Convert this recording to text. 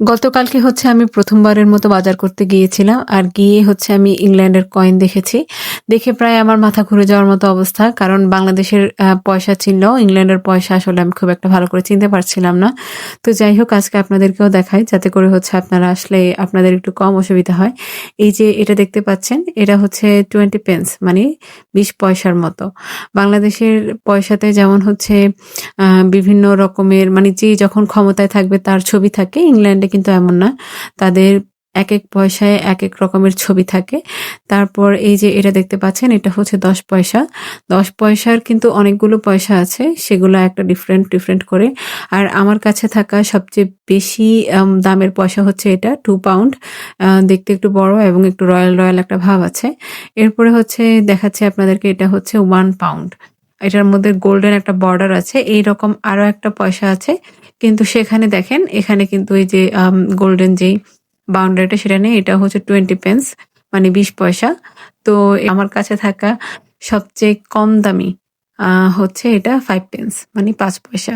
গতকালকে হচ্ছে আমি প্রথমবারের মতো বাজার করতে গিয়েছিলাম, আর গিয়ে হচ্ছে আমি ইংল্যান্ডের কয়েন দেখেছি। দেখে প্রায় আমার মাথা ঘুরে যাওয়ার মতো অবস্থা, কারণ বাংলাদেশের পয়সা চিনলেও ইংল্যান্ডের পয়সা আসলে আমি খুব একটা ভালো করে চিনতে পারছিলাম না। তো যাই হোক, আজকে আপনাদেরকেও দেখাই, যাতে করে হচ্ছে আপনারা আসলে আপনাদের একটু কম অসুবিধা হয়। এই যে এটা দেখতে পাচ্ছেন, এটা হচ্ছে টোয়েন্টি পেন্স মানে বিশ পয়সার মতো। বাংলাদেশের পয়সাতে যেমন হচ্ছে বিভিন্ন রকমের মানে যে যখন ক্ষমতায় থাকবে তার ছবি থাকে, ইংল্যান্ডে কিন্তু এমন না। তাদের এক এক পয়সায় এক এক রকমের ছবি থাকে। তারপর এই যে এটা দেখতে পাচ্ছেন, এটা হচ্ছে দশ পয়সা। দশ পয়সার কিন্তু অনেকগুলো পয়সা আছে, সেগুলো একটা ডিফারেন্ট ডিফারেন্ট করে। আর আমার কাছে থাকা সবচেয়ে বেশি দামের পয়সা হচ্ছে এটা টু পাউন্ড দেখতে একটু বড় এবং একটু রয়্যাল রয়্যাল একটা ভাব আছে। এরপরে হচ্ছে দেখাচ্ছে আপনাদেরকে, এটা হচ্ছে ওয়ান পাউন্ড এটার মধ্যে গোল্ডেন একটা বর্ডার আছে এই রকম আরও একটা পয়সা আছে। কিন্তু সেখানে দেখেন, এখানে কিন্তু এই যে গোল্ডেন যেই বাউন্ডারিটা সেটা নেই, এটা হচ্ছে টোয়েন্টি পেন্স মানে বিশ পয়সা। তো আমার কাছে থাকা সবচেয়ে কম দামি হচ্ছে এটা ফাইভ পেন্স মানে পাঁচ পয়সা।